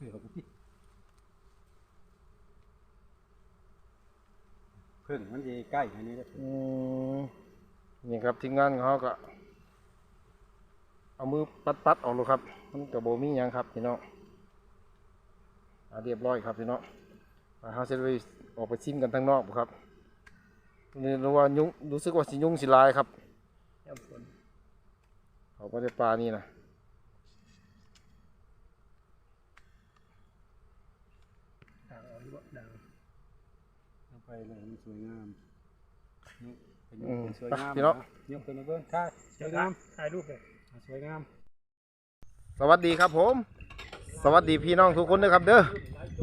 เดี๋ยวพี่เพิ่งมันจะใกล้อันนี้แล้วอืมนี่ครับทีมงานของเขาก็ เอามือปัดปัดๆออกเลยครับ มันกระโบมีหยังครับพี่น้องอ่าเรียบร้อยครับพี่น้องอ่าเขาจะไปออกไปชิมกันทางนอกบ่ครับนี่รู้ว่ายุงรู้สึกว่าสิยุงสิลายครับแอมฝน เขาไม่ได้ปลานี่นะ ด่างเอาหรือว่าด่าง เอา ไปเลยมันสวยงามนี่เป็นอืมเป็นสวยไปงามพี่น้องยกขึ้นมาเบิ่งค่ะสวยงามถ่ายรูปเลยอะสวยงาม สวัสดีครับผม สวัสดีพี่น้องทุกคนด้วยครับเด้อ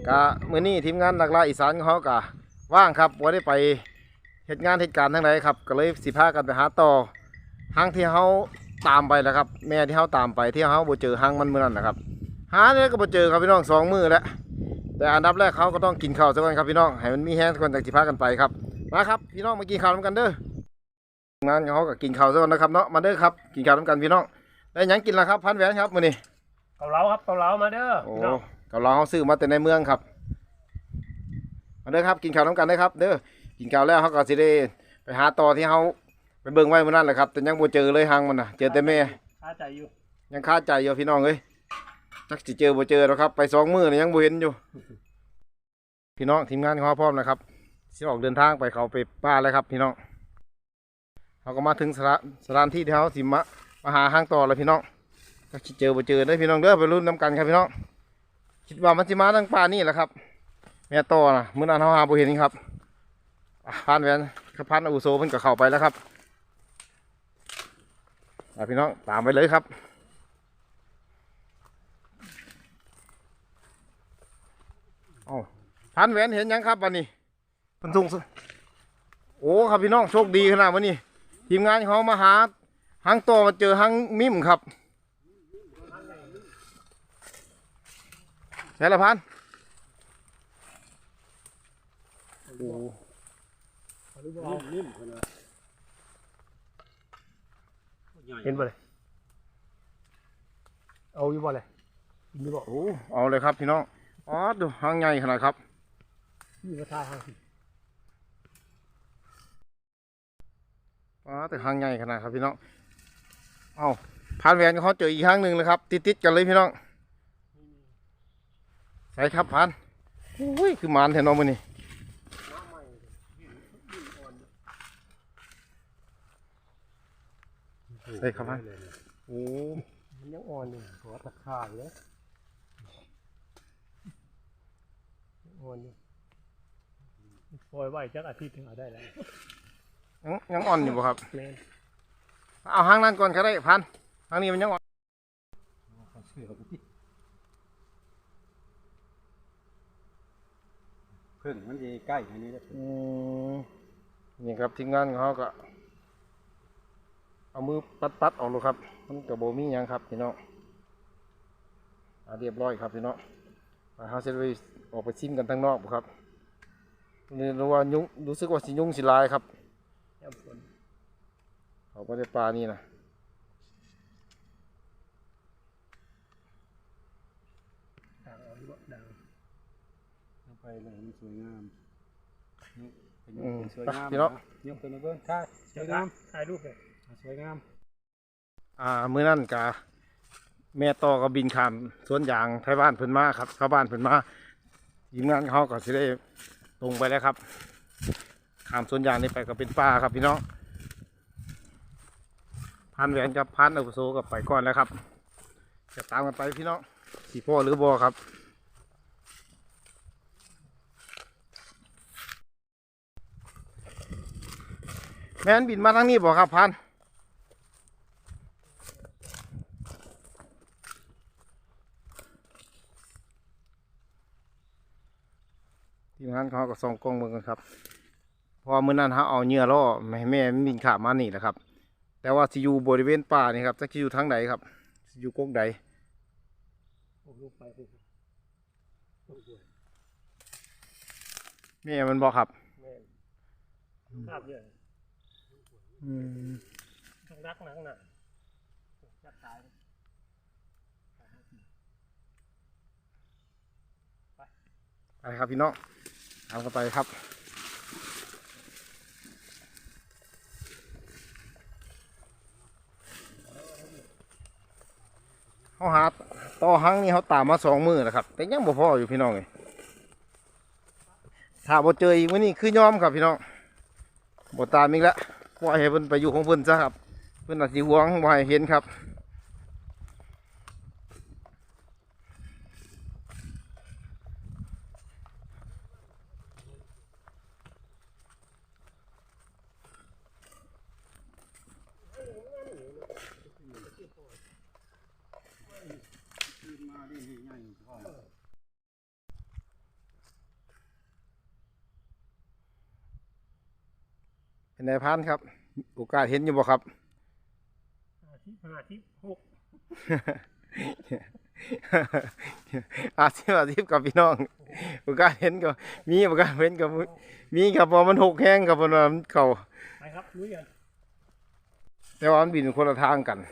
กะมื้อนี้ทีมงานหลักลาอีสานของเขากะว่างครับว่าได้ไปเหตุงานเหตุการณ์ทั้งหลายครับ ก็เลยสิพากันไปหาต่อหางที่เขาตามไปแล้วครับ แม่ที่เขาตามไปที่เขาบ่เจอหางมันมื้อนั้นนะครับ หาเนี่ยก็บ่เจอครับพี่น้องสองมือแล้ว แต่อันดับแรกเขาก็ต้องกินข้าวซะก่อนครับพี่น้องให้มันมีแห้งก่อนจากสิพากันไปครับมาครับพี่น้องมากินข้าวน้ำกันเด้อทีมงานของเขาก็กินข้าวซะก่อนนะครับเนาะมาเด้อครับกินข้าวน้ำกันพี่น้องได้หยังกินแล้วครับพันแหวนครับมื้อนี้เกาเหลาครับเกาเหลามาเด้อโอ้พี่น้องกับเราเขาซื้อมาแต่ในเมืองครับมาเด้อครับกินข้าวน้ำกันได้อครับ เด้อกินข้าวแล้วเขาก็สิได้ไปหาต่อที่เขาไปเบิ่งไว้เมื่อนั้นแหละครับแต่ยังบ่เจอเลยหางมันน่ะเจอแต่แม่คาใจอยู่ยังคาใจอยู่พี่น้องเอ้ย จักสิเจอบ่เจอแล้วครับ ไปสองมื้อนี่ยังบ่เห็นอยู่ พี่น้องทีมงานของเขาพร้อมนะครับสิออกเดินทางไปเขาไปป้าแล้วครับ พี่น้องเขาก็มาถึงสถานสถานที่ที่เขาสิมามาหาหางต่อแล้วพี่น้องจักสิเจอบ่เจอเด้พี่น้องเด้อไปรุ่นน้ำกันครับพี่น้องคิดว่ามันสิมาทางป่านี่แหละครับ แม่ต่อนะมื้อนั้นเฮาหาบ่เห็นครับอะพานแวนครับพานอุโสเพิ่นก็เข้าไปแล้วครับพี่น้องตามไปเลยครับเอ้า พานแหวนเห็นยังครับวันนี้เพิ่นส่งสโอ้ครับพี่น้องโชคดีขนาดวันนี้ทีมงานเขามาหาหางต่อมาเจอหางมิมครับใช่ละพันโอ้เอาหรือว่าเอานิ่มๆคนละใหญ่เห็นบ่เลยเอาอยู่บ่เลยกินอยู่บ่โหเอาเลยครับพี่น้องอ๋อดูหางใหญ่ขนาดครับ นี่มาถ่ายให้อ๋อแต่หางใหญ่ขนาดครับพี่น้อง เอาพันแหวนเขาเจออีกครั้งหนึ่งเลยครับ ติดๆกันเลยพี่น้องใช่ครับพันโอ้ยคือหมานแทนน้องมือนี่ใช่ครับพันโอ้มันยังอ่อนอยู่หัวตะขาบเลยยังอ่อนอยู่ป ล่อยไว้จักอาทิตย์ถึงเอาได้แล้วยังยังอ่อนอยู่บ่ครับ แม่นเอาหางนั้นก่อนก็ได้พันหางนี้มันยังอ่อนเอาเสือพี่เพิ่งมันจะใกล้อันนี้แล้วอืมนี่ครับทีมงานของเขาก็ เอามือปัดปัดๆออกเลยครับ มันกระโบมีหยังครับพี่น้องอ่าเรียบร้อยครับพี่น้องอ่าเขาจะไปออกไปชิมกันทางนอกบ่ครับ นี่รู้ว่ายุงรู้สึกว่าสิยุงสิลายครับแอมฝนเขาไม่ได้ปลานี่นะด่างเอาหรือว่าด่างเอาไปเลยมันสวยงามนี่เป็นอืมเป็นสวยไปงามพี่น้องยกขึ้นมาเบิ่งค่ะสวยงามถ่ายรูปเลยอะสวยงาม อ่ามื้อนั้นกะแม่ต่อก็บินข้ามสวนยางไทยบ้านเพิ่นมาครับเข้าบ้านเพิ่นมาทีมงานเขาก็สิได้ ลงไปแล้วครับขามสวนยางนี่ไปก็เป็นป่าครับพี่น้องพันแหวนกับพันอาวุโสกับไปก่อนแล้วครับจะตามกันไปพี่น้องสีพ่อหรือบอครับแม่นบินมาทางนี้บ่ครับพัน ทีมงานเขาก็ส่องกล้องเบิ่งกันครับเพอมื้อนั้นเขาเอาเหยื่อล่อไม่ให้แม่มันบินขาบมานี่แหละครับ แต่ว่าสิอยู่บริเวณป่านี่ครับจะอยู่ทางใดครับสิอยู่กกใดผมลูกไปสิแม่มันบอกครับแม่นภาพเยอะอืมต้องรักหนังหนาจะตายไปครับพี่น้อง ตามกันไปครับ เขาหาต่อหังนี่เขาตามมาสองมือแล้วครับ แต่ยังบ่พออยู่พี่น้องเลยถ้าบ่เจออีกวันนี้คือยอมครับพี่น้องบ่ตามอีกแล้วปล่อยให้เพิ่นไปอยู่ของเพิ่นซะครับ เพิ่นอาจสิหวงบ่ให้เห็นครับ มาได้ง่ายๆพ่อ เป็นนายพันครับ โอกาสเห็นอยู่บ่ครับห้าสิบห้าสิบหกอาชีพอาชีพกับพี่น้องโอกาสเห็นก็มีโอกาสเห็นก็มีครับเพอมันหกแห้งครับเพราะว่ามันเข่าไปครับลุยกันแต่ว่ามันบินคนละทางกันไ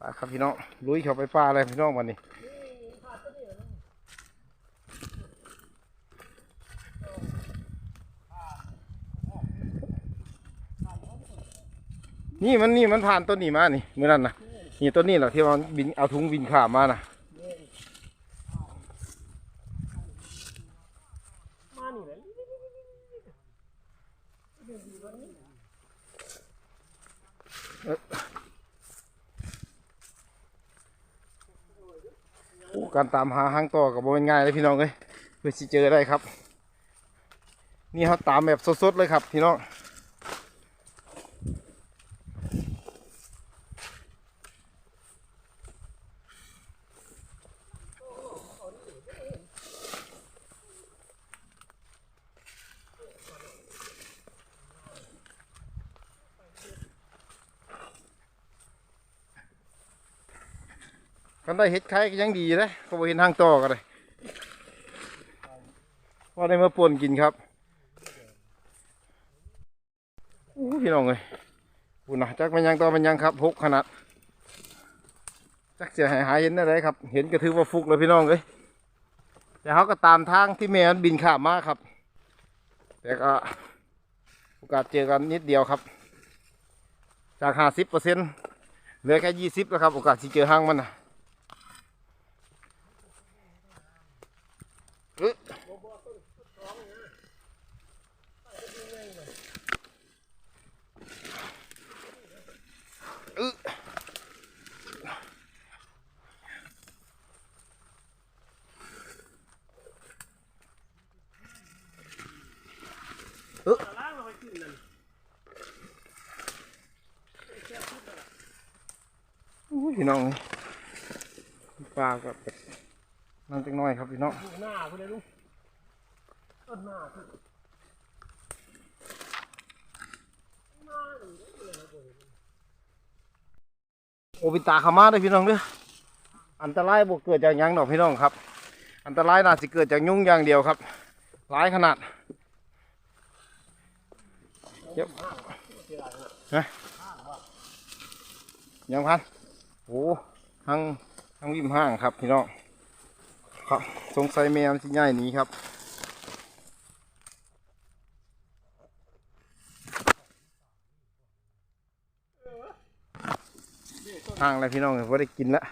ปครับพี่น้อง ลุยเข้าไปปลาอะไรพี่น้องวันนี้นี่มันนี่มันผ่านต้นนี้มานี่เมื่อนั้นนะนี่ต้นนี้แหละที่มันบินเอาถุงบินขามานะ มานี่แหละ โอ้ การตามหาหางต่อกับโบเป็นง่ายเลยพี่น้องเลยเพื่อที่เจอได้ครับ นี่เขาตามแบบสดๆเลยครับพี่น้อง เห็ดไข่ก็ยังดีเลยเขาเห็นหางต่อกันเลยว่าได้มาป่นกินครับอู้พี่น้องเลยพูนะจักมันยังต่อมันยังครับหกขนาดจักเสียหายหายเห็นอะไรครับ เห็นก็ถือว่าฟุกเลยพี่น้องเลยแต่เขาก็ตามทางที่แม่นบินข้ามมาครับแต่ก็โอกาสเจอกันนิดเดียวครับ จากห้าสิบเปอร์เซ็นต์เหลือแค่ยี่สิบแล้วครับ โอกาสที่เจอห้างมันนะอึ๊ะอึ๊ะอึ๊ะ ล้างเอาไปกินนั่น อู้ พี่น้องปลากับ นั่งจังน้อยครับพี่น้องดูหน้าคุณเลยลุงต้นหน้าคุณโอปิตาขามาเด้อพี่น้องเด้ออันตรายบวกเกิดจากหยังดอกพี่น้องครับ อันตรายน่าสิเกิดจากยุงอย่างเดียวครับร้ายขนาดเจ็บนะยังพันโอ้ทั้งทั้งวิมห้างครับพี่น้อง ครับ สงสัยแมวที่ง่ายนี้ครับห้างอะไรพี่น้องว่าได้กินละ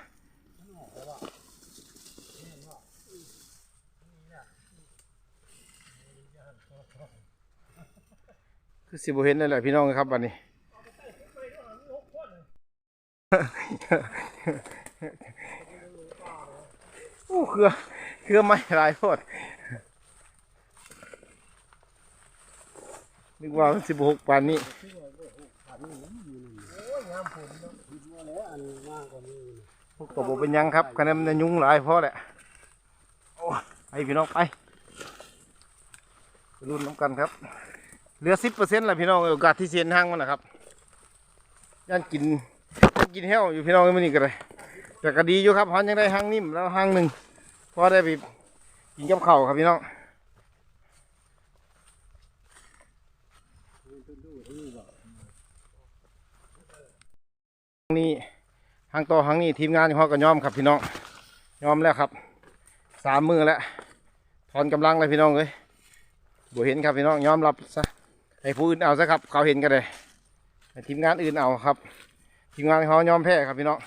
คือสิบเห็นเลยแหละพี่น้องครับวันนี้ อ้เครือเครือไม่ลายโพดนึกว่าสิบหกปานนี้พวกกบเป็นยังครับคะแนนมันจะยุ่งหลายเพราะแหละโอ้ไปพี่น้องไปรุ่นน้ำกันครับ เหลือสิบเปอร์เซ็นต์แหละพี่น้องโอกาสที่เสียนห้างมันนะครับย่านกินย่านกินแห้วอยู่พี่น้องไม่นี่กันเลยแต่ก็ดีอยู่ครับฮอนยังได้ห้างนิ่มแล้วห้างหนึ่ง พอได้ไปกินกับเข้าครับพี่น้องนี่หางต่อหางนี่ทีมงานของเขาก็ยอมครับพี่น้องยอมแล้วครับสามมือแล้วถอนกำลังเลยพี่น้องเลยบ่เห็นครับพี่น้องยอมรับซะให้ผู้อื่นเอาซะครับเขาเห็นกันเลยทีมงานอื่นเอาครับ ทีมงานเขายอมแพ้ครับพี่น้อง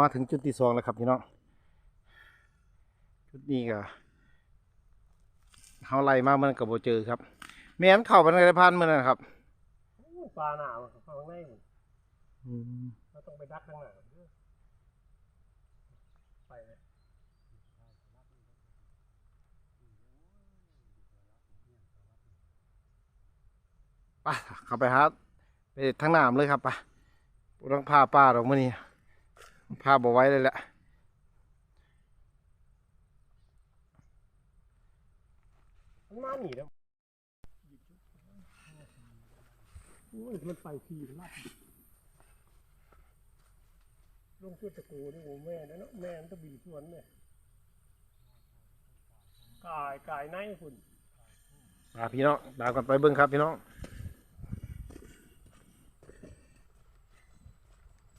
มาถึงจุดที่สองแล้วครับพี่น้องจุดนี้ก็เขาไล่มามันกับโบเจอครับแม่นเข้าไปในสะพานมันนะครับโอ้ยปลาหนาวอะข้างในหมดเราต้องไปดักข้างหน้าเด้อไปเลยไปเข้าไปหาไปทางน้ำเลยครับไปต้องพาป้าดอกมื่อนี้ พาบ่ไหว้เลยแหละมันมาหนีแล้วโอ้ยมันไปทีลัดลงเพื่อตะโกนี่โอ้แม่นะเนาะแม่มันตะบีสวนเนี่ยกายกายในคุณมาพี่น้องตามกันไปเบิ้งครับพี่น้อง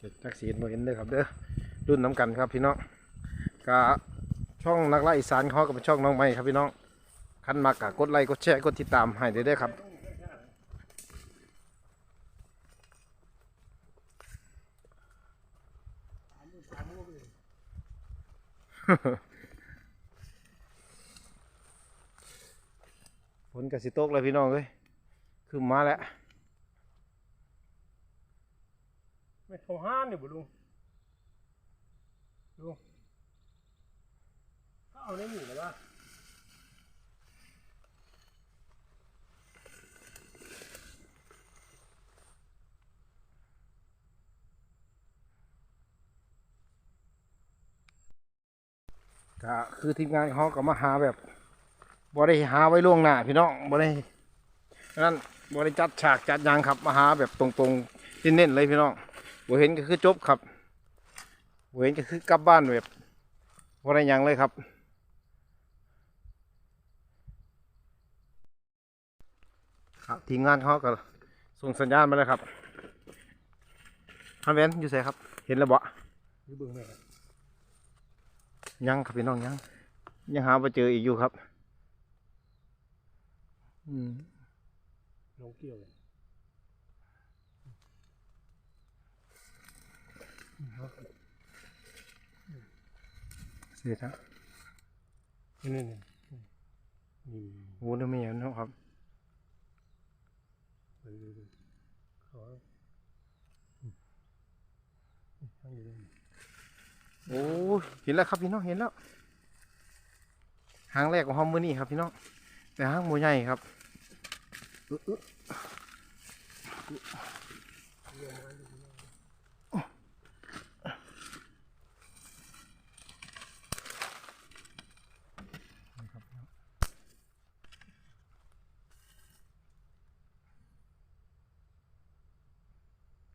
เจ็ดจักสีนบ่เห็นเด้อครับเด้อรุ่นน้ำกันครับพี่น้องกะช่องนักไล่อีสานเขาก็เป็นช่องน้องใหม่ครับพี่น้องคันมากกะกดไลค์กดแชร์กดติดตามให้เด้อเด้ครับฝนกสิตกเลยพี่น้องเอ้ยคือมาแล้ว ไม่เขาห้ามเนี่ยบุลุงลุงเขาเอาในหนีแล้วว่าก็คือทีมงานเขาก็มาหาแบบบ่ได้หาไว้ล่วงหน้าพี่น้องบ่ได้นั่นบ่ได้จัดฉากจัดยังครับมาหาแบบตรงๆเน้นๆเลยพี่น้อง บ่เห็นก็คือจบครับบ่เห็นก็คือกลับบ้านแบบบ่ได้หยังเลยครับ ครับทีมงานเขาก็ส่งสัญญาณมาแล้วครับฮันเวนอยู่ไสครับ เห็นแล้วบ่อยู่เบื้องแม่ยังครับพี่น้องยังยังหาไปเจออีกอยู่ครับ อืม ลงเกี่ยวเลย เสียครับนี่นี่นี่นี่โอ้นี่ไม่เห็นเนาะครับไปดูดูเขาอืมนี่ข้างอยู่นี่โอ้เห็นแล้วครับพี่น้องเห็นแล้วหางแรกของห้องมือนี่ครับพี่น้องแต่หางหมูใหญ่ครับอึ๊ะอึ๊ะ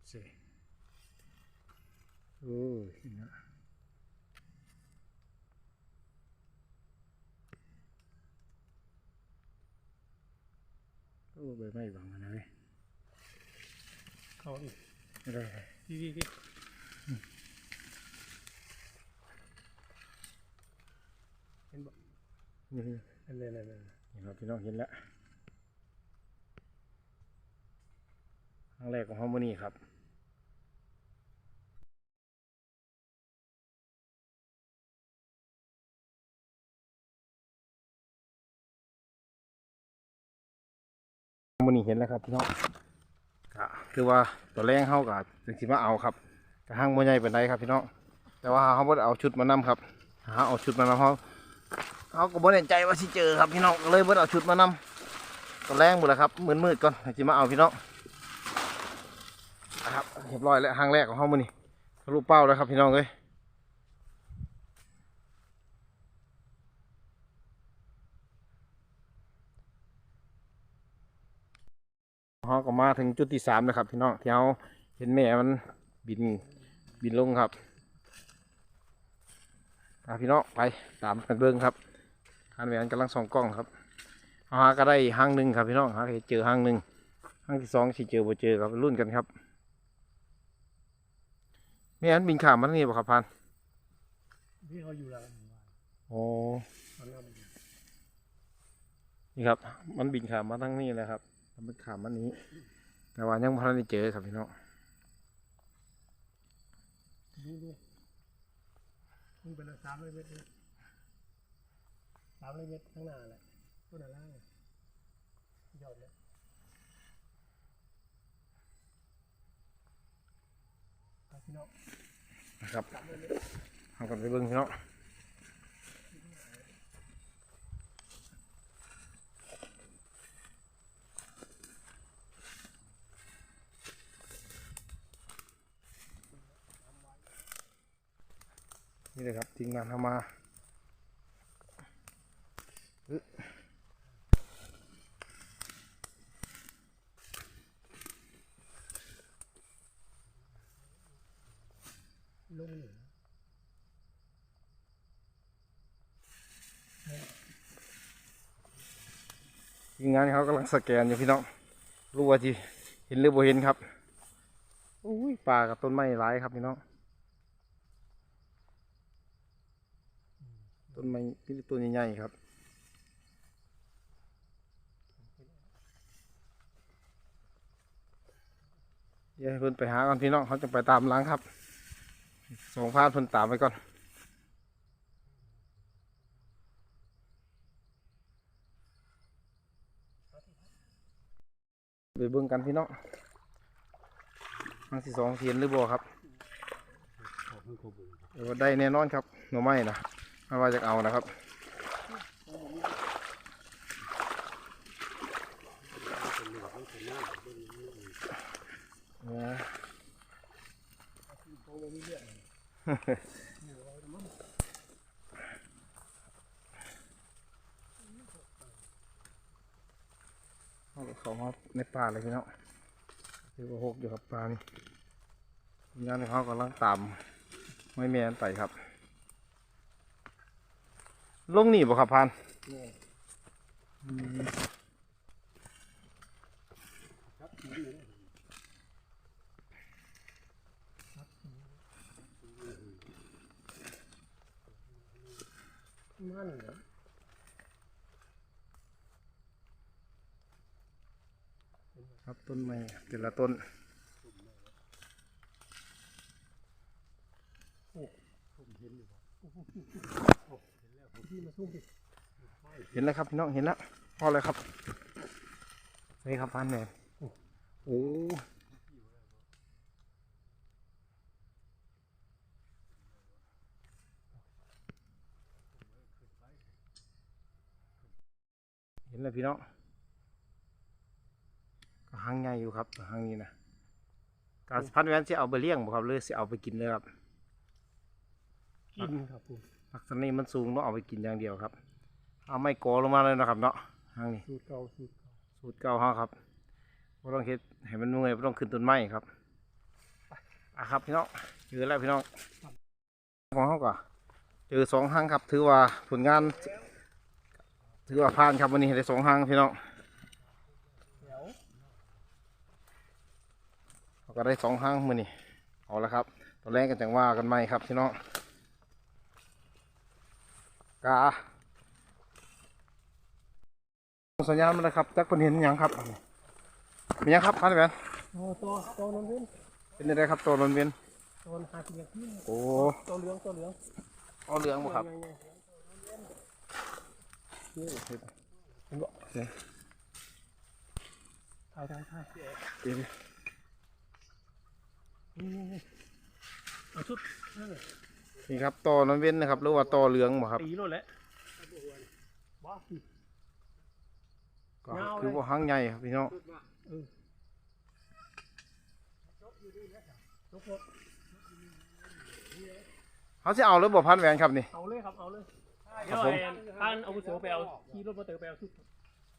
เสียโอ้เห็นแล้วโอ้ใบไม้บังมันนะเว้ยเขาอีกไม่ได้เลยที่ที่ที่เห็นบ่นี่นี่อันนี้นั่นนั่นเห็นครับพี่น้องเห็นแล้วครั้งแรกของห้องมือนี่ครับ เห็นแล้วครับพี่น้องก็คือว่าตัวแรงเข้ากับจึงสิมาเอาครับกระหังมวยใหญ่เป็นไรครับพี่น้องแต่ว่าเขาบ่ได้เอาชุดมานำครับหาเอาชุดมานำเขาเขาก็บ่แน่ใจว่าสิเจอครับพี่น้องเลยบ่ได้เอาชุดมานำตัวแรงหมดแล้วครับมืดมืดๆก่อนสิมาเอาพี่น้องนะครับเรียบร้อยแล้วหางแรกของเขามันนี่ทะลุเป้าแล้วครับพี่น้องเอ้ย เขาก็มาถึงจุดที่สามนะครับพี่น้องที่เขาเห็นแม่มันบินบินลงครับอะพี่น้องไปตามกันเบิ้งครับคันแหวนกำลังส่องกล้องครับเอาหาก็ได้ห้างหนึ่งครับพี่น้องหาก็เจอห้างหนึ่งห้างที่สองสิเจอบ่เจอครับรุ่นกันครับแม่อันบินข้ามมาทางนี้บ่ครับพันที่เขาอยู่แล้วหมู่บ้านโอ้ตอนนั้นมันนี่ครับ มันบินข้ามมาทางนี้แหละครับ มันบินข้ามมานี้ แต่ว่ายังไม่ทันได้เจอครับพี่น้องดูดูมึงเป็นสามร้อยเมตรเลยสามร้อยเมตรข้างหน้าแหละต้นอะไรเนี่ยยอดเลยไปพี่น้องนะครับเอากันไปเบิ้งพี่น้อง นี่เลยครับทีมงานทำมาลงทีมงานเขากำลังสแกนอยู่พี่น้องรู้ว่าที่เห็นหรือบ่เห็นครับอุ้ยปลากับต้นไม้หลายครับพี่น้อง ต้นไม้พี่ต้นใหญ่ๆครับเดี๋ยวให้เพิ่นไปหาก่อนพี่น้องเขาจะไปตามหล้างครับส่งพานเพิ่นตามไปก่อนไปเบิ่งกันพี่น้องครั้งที่สองเทียนหรือบ่ครับขอบคุณครูบุญเดี๋ยวได้แน่นอนครับหน่อไม้นะ ไม่ว่าจะเอานะครับเอาเขามาในป่าเลยพี่น้องถือว่าหกอยู่ครับปลานี่งานเขากำลังตามไม่แม่นไปครับ ลงนี่บ่ครับพานมันเหรอครับต้นไม้แต่ละต้นพี่มาสู้ดิ เห็นแล้วครับพี่น้องเห็นแล้วพอเลยครับนี่ครับพานแม่โอ้เห็นแล้วพี่น้องก็หางใหญ่อยู่ครับหางนี้นะการพันแวนจะเอาไปเลี้ยงบ่ครับหรือจะเอาไปกินเลยครับกินครับผม ลักษณะนี้มันสูงต้องเอาไปกินอย่างเดียวครับ เอาไม่กอลงมาเลยนะครับ เนาะทางนี้สูตรเก่าสูตรเก่าสูตรเก่าเขาครับไม่ต้องเฮ็ดให้มันเมื่อยไม่ต้องขึ้นต้นไม้ครับอะครับพี่น้องเจอแล้วพี่น้องของเขาก็เจอสองห้างครับ ถือว่าผลงาน ถือว่าผ่านครับวันนี้ได้สองห้างพี่น้องเดี๋ยวเขาก็ได้สองห้างมือนี่เอาละครับตอนแรกกันจังว่ากันใหม่ครับพี่น้อง กาสัญญาณมาแล้วครับจักคนเห็นหยังครับมีหยังครับพันแหวนโอ้ตัวตัวนั้นเว้นเป็นยังไงครับตัวรนเวียนตัวหาเสียงที่โอ้ตัวเหลืองตัวเหลืองเอาเหลืองบ่ครับนี่นี่เห็นบ่เดี๋ยวถ่ายถ่ายถ่ายเดี๋ยวนี่นี่นี่เอาชุดนั่นเลย นี่ครับต่อนนเวียนนะครับหรือว่าต่อเหลืองบ่ครับตีโลดแล้วบ้าสิก็ยาวเลย คือว่าหางใหญ่ครับพี่น้องเออลกรถเขาจะเอาหรือบ่พันแหวนครับนี่ เอาเลยครับเอาเลยครัเดี๋ยวบผม ไอ้ท่านเอาวุโสไปเอาขี่รถมาเตอไปเอาชุด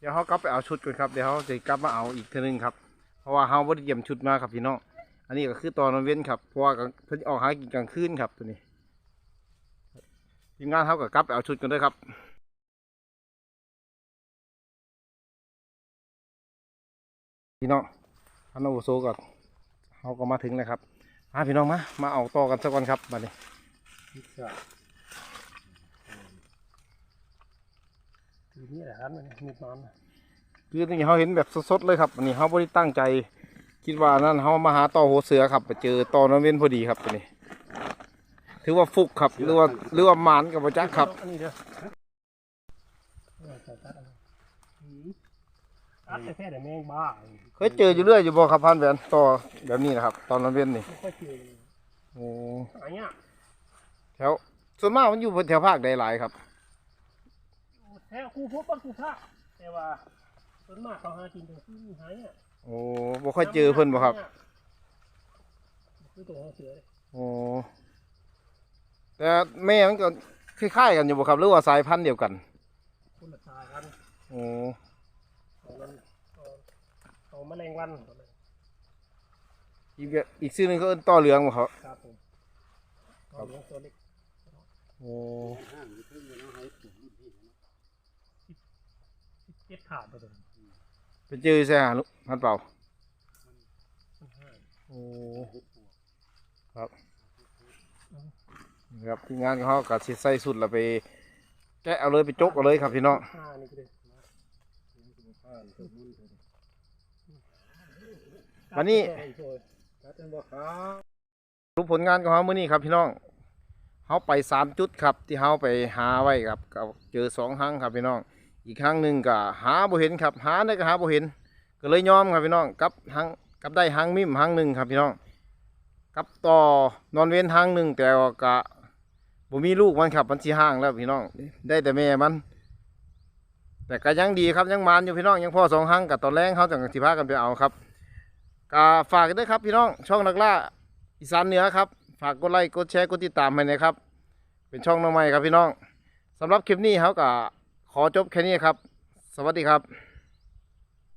เดี๋ยวเขากลับไปเอาชุดก่อนครับเดี๋ยวเขาจะกลับมาเอาอีกเทีนึงครับเพราะว่าเขาบ่ได้เยี่ยมชุดมาครับพี่น้องอันนี้ก็คือตอนนอนเว้นครับเพราะว่าเพิ่นออกหากินกลางคืนครับตัวนี้ ทีมงานเขากับกลับไปเอาชุดกันด้วยครับพี่น้องพันอาวุโสก่อนเขาก็มาถึงแล้วครับมาพี่น้องมา มาเอาต่อกันสักวันครับบัดนี้พิซซ่าทีนี้แหละครับมันมีน้ำนะคือนี่เขาเห็นแบบสดๆเลยครับอันนี้เขาบริตั้งใจ คิดว่านั่นเขามาหาต่อหัวเสือครับไปเจอต่อนอนเว้นพอดีครับตัวนี้ ถือว่าฟุกครับหรือว่าหรือว่าหมานกับประจักษ์ครับอันนี้เด้อตัดแต่แค่แต่แมงบ้าเคยเจออยู่เรื่อยอยู่บ่ครับพันแหวนต่อแบบนี้นะครับ ตอนนอนเว้นนี่ไม่ค่อยเจอโอ้อันเนี้ยแถวส่วนมากมันอยู่แถวภาคใดหลายครับแท้ครูพบบ้านครูพระแต่ว่าส่วนมากเขาหากินตรงที่หายเนี่ยโอ้บ่ค่อยเจอเพิ่นบ่ครับคือตัวเขาเสือเลยโอ้ แต่แม่มันก็คล้ายๆกันอยู่บ่ครับหรือว่าสายพันธุ์เดียวกันคนละสายกันโอ้เอามันเอาเอาแมลงวันอีกแบบอีกชื่อหนึงเขาเอิ้นต่อเหลืองบ่ครับครับผมเอาเลี้ยงตัวเล็กโอ้ห้างอยู่เพิ่งอยู่เนาะให้ปลูกรุ่นพี่เนาะเจ็ดขาดไปเลยไปเจอใช่หาลุพันเป่ามันห้าโอ้ครับ นี่ครับทีมงานของเขาก็สิใส่สุดแล้วไป แกะเอาเลยไปจกเอาเลยครับพี่น้องห้านี่ก็เลยข้าวต้นมุ่นเลยวันนี้แก้อีกตัวรัดเป็นบ่ครับรูปผลงานของเขาเมื้อนี้ครับพี่น้องเขาไปสามจุดครับ ที่เขาไปหาไว้ครับก็เจอสองครั้งครับพี่น้อง อีกครั้งหนึ่งก็หาบ่เห็นครับ หาได้ก็หาบ่เห็น ก็เลยยอมครับพี่น้องกับหางกับได้หางมิมหางหนึ่งครับพี่น้องกับต่อนอนเว้นหางหนึ่งแต่ก็ บ่มีลูกมันครับมันสิห่างแล้วพี่น้อง ได้แต่แม่มัน แต่ก็ยังดีครับยังมานอยู่พี่น้องยังพ่อสองหางกับตอนแรงเขาจังสิพากันไปเอาครับก็ฝากกันด้วยครับพี่น้องช่องนักล่าอีสานเหนือครับ ฝากกดไลค์กดแชร์กดติดตามให้นะครับ เป็นช่องน้องใหม่ครับพี่น้องสำหรับคลิปนี้เขาก็ขอจบแค่นี้ครับ สวัสดีครับ